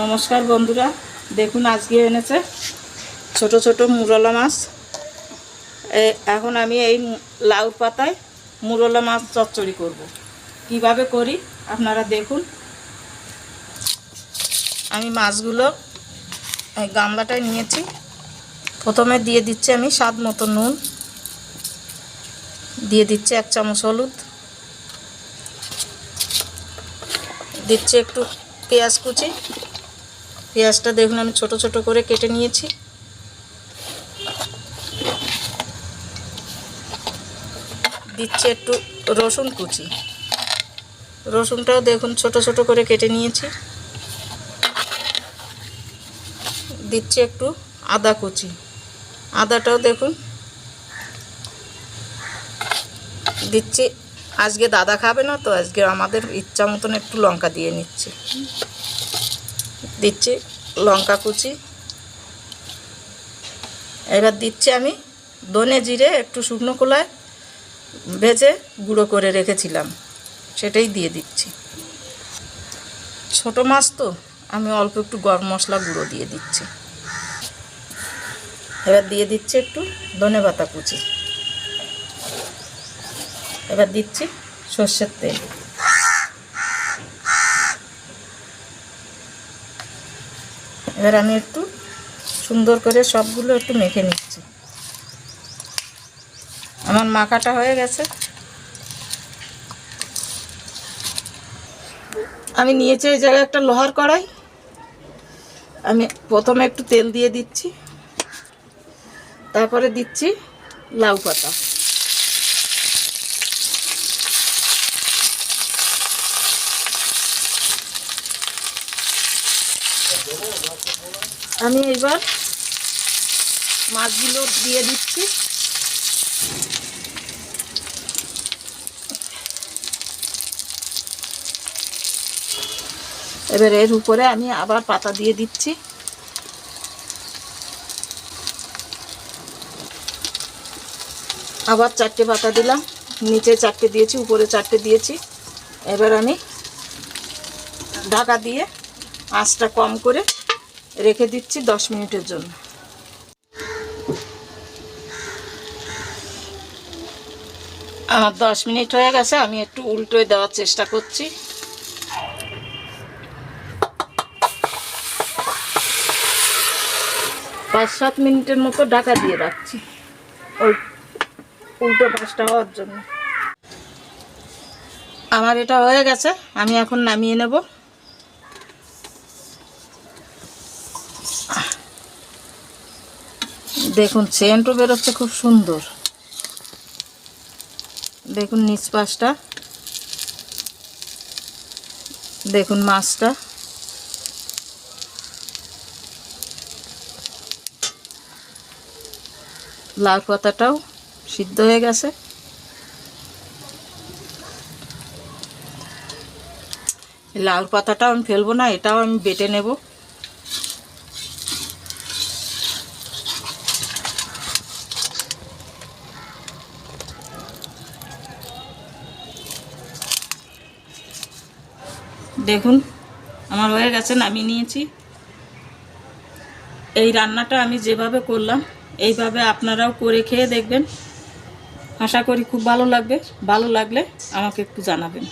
নমস্কার বন্ধুরা, দেখুন আজকে এনেছে ছোট ছোট মুরলা মাছ। এখন আমি এই লাউ পাতায় মুরলা মাছ চচ্চড়ি করব। কীভাবে করি আপনারা দেখুন। আমি মাছগুলো এই গামলাটায় নিয়েছি। প্রথমে দিয়ে দিচ্ছি আমি স্বাদ মতো নুন। দিয়ে দিচ্ছি এক চামচ হলুদ। দিচ্ছি একটু পেঁয়াজ কুচি। পেঁয়াজটা দেখুন, আমি ছোট ছোট করে কেটে নিয়েছি। দিচ্ছি একটু রসুন কুচি। রসুনটাও দেখুন, ছোট ছোট করে কেটে নিয়েছি। দিচ্ছি একটু আদা কুচি। আদাটাও দেখুন। দিচ্ছি, আজকে দাদা খাবে না তো, আজকে আমাদের ইচ্ছা মতন একটু লঙ্কা দিয়ে নিচ্ছি। দিচ্ছি লঙ্কা কুচি। এবার দিচ্ছি আমি ধনে জিরে একটু শুকনো কলায় ভেজে গুঁড়ো করে রেখেছিলাম, সেটাই দিয়ে দিচ্ছি। ছোট মাছ তো, আমি অল্প একটু গরম মশলা গুঁড়ো দিয়ে দিচ্ছি। এবার দিয়ে দিচ্ছি একটু ধনে পাতা কুচি। এবার দিচ্ছি সর্ষের তেল। এবার আমি একটু সুন্দর করে সবগুলো একটু মেখে নিচ্ছি। আমার মাখাটা হয়ে গেছে। আমি নিয়েছি এই জায়গায় একটা লোহার কড়াই। আমি প্রথমে একটু তেল দিয়ে দিচ্ছি। তারপরে দিচ্ছি লাউ পাতা। আমি এবার মাছগুলো দিয়ে দিচ্ছি। এবার এর উপরে আমি আবার পাতা দিয়ে দিচ্ছি। আবার চারটে পাতা দিলাম। নিচে চারটে দিয়েছি, উপরে চারটে দিয়েছি। এবার আমি ঢাকা দিয়ে আঁচটা কম করে রেখে দিচ্ছি দশ মিনিটের জন্য। আমার দশ মিনিট হয়ে গেছে, আমি একটু উল্টোয় দেওয়ার চেষ্টা করছি। পাঁচ সাত মিনিটের মতো ঢাকা দিয়ে রাখছি, ওই উল্টো পাঁচটা হওয়ার জন্য। আমার এটা হয়ে গেছে, আমি এখন নামিয়ে নেব। দেখুন, সেন্টও বেরোচ্ছে খুব সুন্দর। দেখুন নিচ পাশটা। দেখুন মাছটা। লাল পাতাটাও সিদ্ধ হয়ে গেছে। লাল পাতাটাও আমি ফেলব না, এটাও আমি বেটে নেব। দেখুন, আমার হয়ে গেছে, নামিয়ে নিয়েছি। এই রান্নাটা আমি যেভাবে করলাম, এইভাবে আপনারাও করে খেয়ে দেখবেন। আশা করি খুব ভালো লাগবে। ভালো লাগলে আমাকে একটু জানাবেন।